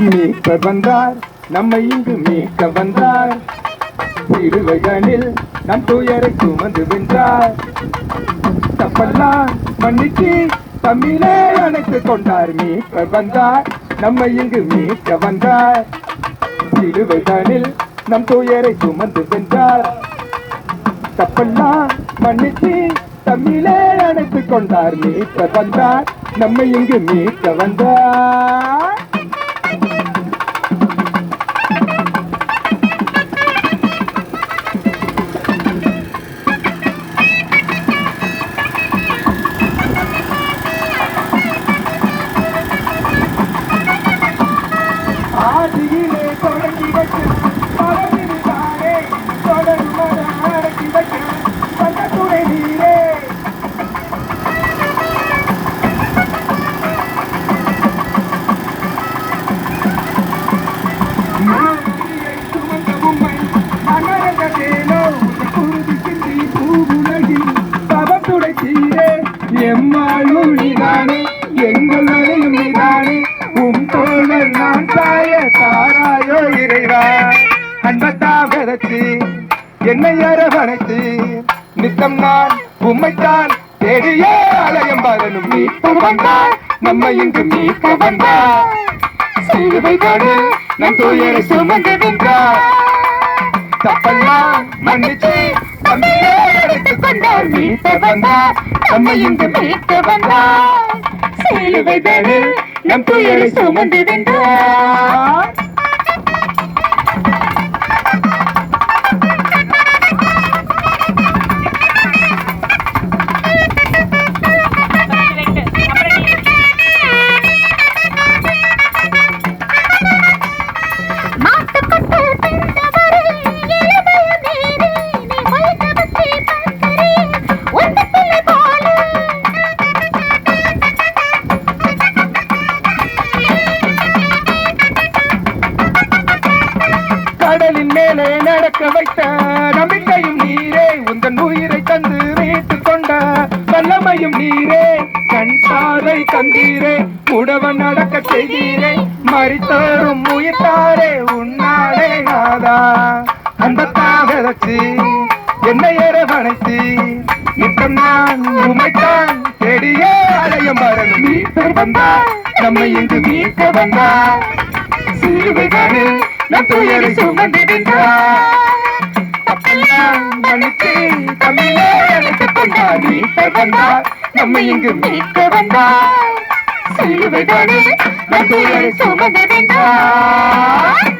மீட்பர் வந்தார். நம்மை இங்கு மீட்க வந்தார். சிறுவைகளில் நம் துயரை சுமந்து வென்றார். தப்பெல்லாம் மன்னிச்சு தமிழே அணைத்துக் கொண்டார். மீட்பர் வந்தார். நம்மை இங்கு மீட்க வந்தார். சிலுவைகளில் நம் துயரை சுமந்து வென்றார். தப்பெல்லாம் மன்னிச்சு தமிழே அணைத்துக் கொண்டார். மீட்க வந்தார். நம்மை இங்கு மீட்க வந்தார். எம்மாளும் நீதானே எங்கள் அறையும் நீதானே உம் தோழர் நான் தாய தாராயோ இறைவா. அன்பத்தா விதச்சி என்னை அரவணைத்து நித்தம் நான் உம்மைத்தான் தேடியே அலையம் பாதனும் மீட்பு வந்தார் நம்மை இங்கு மீட்க வந்தார் சிலுவை தானே நம் துயரை சுமந்து வென்றார். தப்பெல்லாம் மன்னிச்சு தம்மிலே அழைத்துக் கொண்டார். மீட்க வந்தார். நம்மை இங்கு மீட்க வந்தார். சிலுவை தானே நம் துயரை சுமந்து வென்றார். மேலே நடக்க வைத்த நம்பிக்கையும் நீரே உந்தன் உயிரை தந்து மீட்டுக் கொண்ட வல்லமையும் நீரே கண் பார்வை தந்தீரே. உடவன் நடக்க செய்தீரே. மறித்தாரும் உயிர்த்தாரே உன்னாடே நாதா. அன்பத்தாக வச்சு என்னை அரவணைத்து. நித்தம் நான் உமைத்தான் தேடியே அலையும் மரணம் மீட்பர் வந்தா நம்மை இங்கு மீட்க வந்தா சிலுவைதானே நம் துயரை சுமந்திருந்தார். தப்பெல்லாம் தமிழே அழைத்துக் கொண்டார் மீட்க வந்தார் நம்மை இங்கு மீட்க வந்தார் சிலுவைதானே நம் துயரை சுமந்திருந்தார்